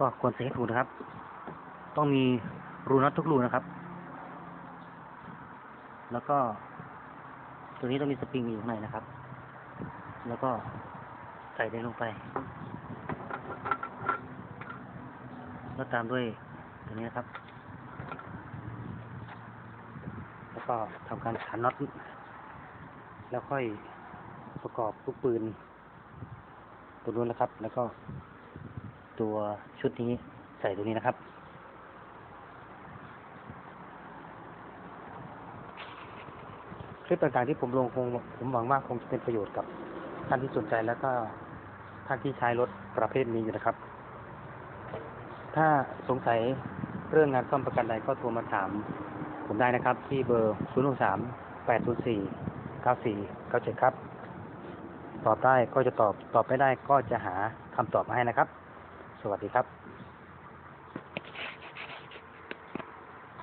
ก็ควรใส่ให้ถูกนะครับ ต้องมีรูน็อตทุกรูนะครับ แล้วก็ ตัวนี้ต้องมีสปริงอยู่ข้างในนะครับ แล้วก็ใส่ได้ลงไป แล้วตามด้วยตัวนี้นะครับ แล้วก็ทำการขันน็อต แล้วค่อยประกอบลูกปืนตัวนู้นนะครับ แล้วก็ ตัวชุดนี้ใส่ตัวนี้นะครับ คลิปต่างๆที่ผมลงคงผมหวังว่าคงจะเป็นประโยชน์กับท่านที่สนใจแล้วก็ท่านที่ใช้รถประเภทนี้อยู่นะครับ ถ้าสงสัยเรื่องงานซ่อมประกันใดก็โทรมาถาม ผมได้นะครับ ที่เบอร์ 0 6 3 8 0 4 9 4 9 7 ครับ ตอบได้ก็จะตอบ ตอบไม่ได้ก็จะหาคำตอบมาให้นะครับ สวัสดีครับ